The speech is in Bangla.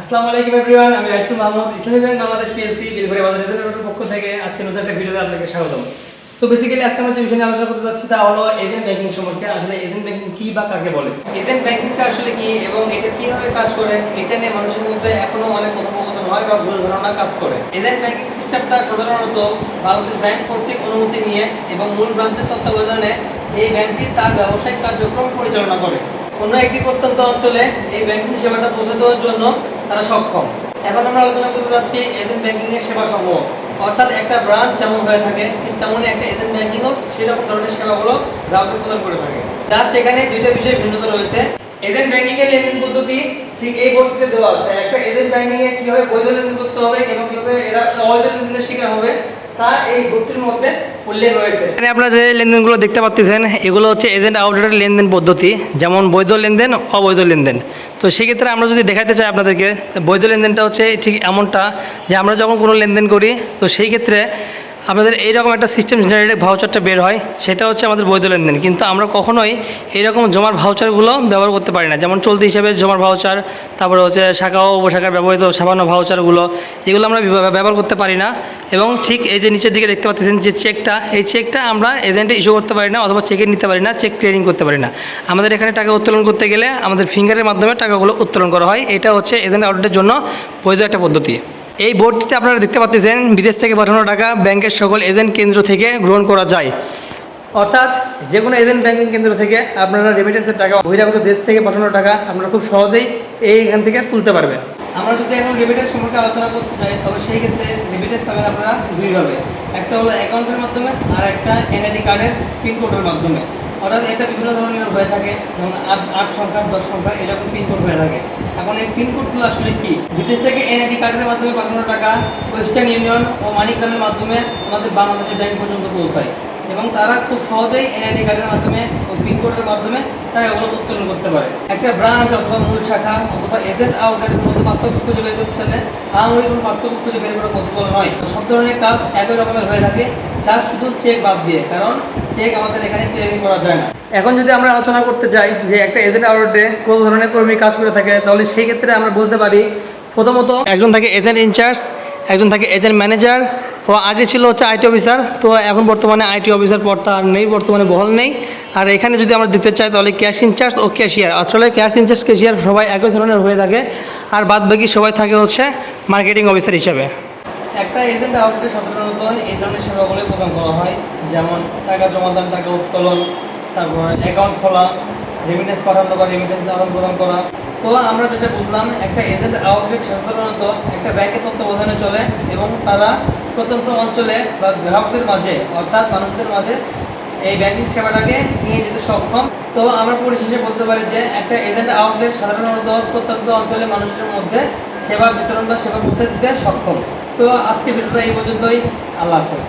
আসসালামু আলাইকুম এভরিওয়ান আমি মাহমুদ, ইসলামী ব্যাংক বাংলাদেশ পিএলসি বাজার পক্ষ থেকে আজকে নতুন একটা ভিডিওতে আপনাকে স্বাগতম। সো বেসিক্যালি আজকে আমরা যে আলোচনা করতে তা হলো এজেন্ট ব্যাংকিং সম্পর্কে, আসলে এজেন্ট ব্যাংকিং কি বা কাকে বলে? এজেন্ট ব্যাংকিংটা আসলে কি এবং এটা কীভাবে কাজ করে, এটা নিয়ে মানুষের মধ্যে এখনও অনেক কথোপকথন হয় বা ভুল ধারণা কাজ করে। এজেন্ট ব্যাংকিং সিস্টেমটা সাধারণত বাংলাদেশ ব্যাংক কর্তৃক অনুমতি নিয়ে এবং মূল ব্রাঞ্চের তত্ত্বাবধানে এই ব্যাংকটি তার ব্যবসায়িক কার্যক্রম পরিচালনা করে। অন্য একটি প্রত্যন্ত অঞ্চলে এই ব্যাংকিং সেবাটা পৌঁছে দেওয়ার জন্য তারা সক্ষম। এখন আমরা আলোচনা করতে যাচ্ছি এজেন্ট ব্যাংকিং এর সেবা সমূহ। অর্থাৎ একটা ব্রাঞ্চ যেমন হয়ে থাকে, ঠিক তেমনই একটা এজেন্ট ব্যাংকিংও সেরকম ধরনের সেবাগুলো গ্রাহককে প্রদান করে থাকে। জাস্ট এখানে দুইটা বিষয় ভিন্নতা রয়েছে। এজেন্ট ব্যাংকিং এর লেনদেন পদ্ধতি ঠিক এই বোর্ডটিতে দেওয়া আছে। একটা এজেন্ট ব্যাংকিং এ কীভাবে বৈধ লেনদেন করতে হবে এবং কীভাবে এরা অবৈধ লেনদেনের শিকার হবে তা আপনারা যে লেনদেনগুলো দেখতে পাচ্ছেন এগুলো হচ্ছে এজেন্ট আউটলেটের লেনদেন পদ্ধতি, যেমন বৈধ লেনদেন, অবৈধ লেনদেন। তো সেক্ষেত্রে আমরা যদি দেখাতে চাই আপনাদেরকে, বৈধ লেনদেনটা হচ্ছে ঠিক এমনটা যে আমরা যখন কোনো লেনদেন করি, তো সেই ক্ষেত্রে আপনাদের এইরকম একটা সিস্টেম জেনারেটেড ভাউচারটা বের হয়, সেটা হচ্ছে আমাদের বৈধ লেনদেন। কিন্তু আমরা কখনোই এইরকম জমার ভাউচারগুলো ব্যবহার করতে পারি না। যেমন চলতি হিসেবে জমার ভাউচার তারপরে হচ্ছে শাখা ও উপশাখার ব্যবহৃত সামান্য ভাউচারগুলো এগুলো আমরা ব্যবহার করতে পারি না। এবং ঠিক এই যে নিচের দিকে দেখতে পাচ্ছেন যে চেকটা এই চেকটা আমরা এজেন্টে ইস্যু করতে পারি না অথবা চেকে নিতে পারি না চেক ক্লিয়ারিং করতে পারি না। আমাদের এখানে টাকা উত্তোলন করতে গেলে আমাদের ফিঙ্গারের মাধ্যমে টাকাগুলো উত্তোলন করা হয়। এটা হচ্ছে এজেন্ট আউটলেটের জন্য বৈধ একটা পদ্ধতি। এই বোর্ডটিতে আপনারা দেখতে পাচ্ছেন বিদেশ থেকে পাঠানো টাকা ব্যাংকের সকল এজেন্ট কেন্দ্র থেকে গ্রহণ করা যায়। অর্থাৎ যে কোনো এজেন্ট ব্যাংকিং কেন্দ্র থেকে আপনারা রেমিটেন্সের টাকা, বহিরাগত দেশ থেকে পাঠানো টাকা আপনারা খুব সহজেই এইখান থেকে তুলতে পারবেন। আমরা যদি এখন রেমিটেন্স সম্পর্কে আলোচনা করতে চাই, তবে সেই ক্ষেত্রে রেমিটেন্স পাবেন আপনারা দুইভাবে। একটা হলো অ্যাকাউন্টের মাধ্যমে আর একটা এনআইডি কার্ডের পিনকোডের মাধ্যমে। অর্থাৎ এটা বিভিন্ন ধরনের হয়ে থাকে, যেমন আট আট সংখ্যার দশ সংখ্যার এরকম পিনকোড হয়ে থাকে। এখন এই পিনকোডগুলো আসলে কি? বিদেশ থেকে এনআইডি কার্ডের মাধ্যমে পাঠানো টাকা, ওয়েস্টার্ন ইউনিয়ন ও মানিগ্রামের মাধ্যমে আমাদের বাংলাদেশের ব্যাংক পর্যন্ত পৌঁছায়। এবং তারা খুব সহজেই এনআইডি কার্ডের মাধ্যমে ও পিনকোডের মাধ্যমে টাকাগুলো উত্তোলন করতে পারে। একটা ব্রাঞ্চ অথবা মূল শাখা অথবা এজেন্ট আউটলেটের মধ্যে পার্থক্য খুঁজে বের করতে চাইলে আহামরি কোনো পার্থক্য খুঁজে বের করা পসিবল নয়। সব ধরনের কাজ একই রকমের হয়ে থাকে, যা শুধু চেক বাদ দিয়ে, কারণ চেক আমাদের এখানে ক্লিয়ারিং করা যায় না। এখন যদি আমরা আলোচনা করতে যাই যে একটা এজেন্ট আউটলেটে কোন ধরনের কর্মী কাজ করে থাকে, তাহলে সেই ক্ষেত্রে আমরা বলতে পারি প্রথমত একজন থাকে এজেন্ট ইনচার্জ একজন থাকে এজেন্ট ম্যানেজার ও আগে ছিল হচ্ছে আইটি অফিসার তো এখন বর্তমানে আইটি অফিসার পদটা আর নেই, বর্তমানে বহল নেই। আর এখানে যদি আমরা দিতে চাই তাহলে ক্যাশ ইনচার্জ ও ক্যাশিয়ার আসলে ক্যাশ ইনচার্জ ক্যাশিয়ার সবাই একই ধরনের হয়ে থাকে, আর বাদ বাকি সবাই থাকে হচ্ছে মার্কেটিং অফিসার হিসাবে। একটা এজেন্ট আউটলেটে সাধারণত এই ধরনের সেবাগুলি প্রদান করা হয়, যেমন টাকা জমা দান, টাকা উত্তোলন, তারপর অ্যাকাউন্ট খোলা রেমিটেন্স পাঠানো বা রেমিটেন্স আদান প্রদান করা। তো আমরা যেটা বুঝলাম, একটা এজেন্ট আউটলেট সাধারণত একটা ব্যাংকের তত্ত্বাবধানে চলে এবং তারা প্রত্যন্ত অঞ্চলে বা গ্রাহকদের মাঝে, অর্থাৎ মানুষদের মাঝে এই ব্যাংকিং সেবাটাকে নিয়ে যেতে সক্ষম। তো আমরা পরিশেষে বলতে পারি যে একটা এজেন্ট আউটলেট সাধারণত প্রত্যন্ত অঞ্চলে মানুষের মধ্যে সেবা বিতরণ বা সেবা পৌঁছে দিতে সক্ষম। তো আজকে ভিডিওটা এই পর্যন্তই। আল্লাহ হাফেজ।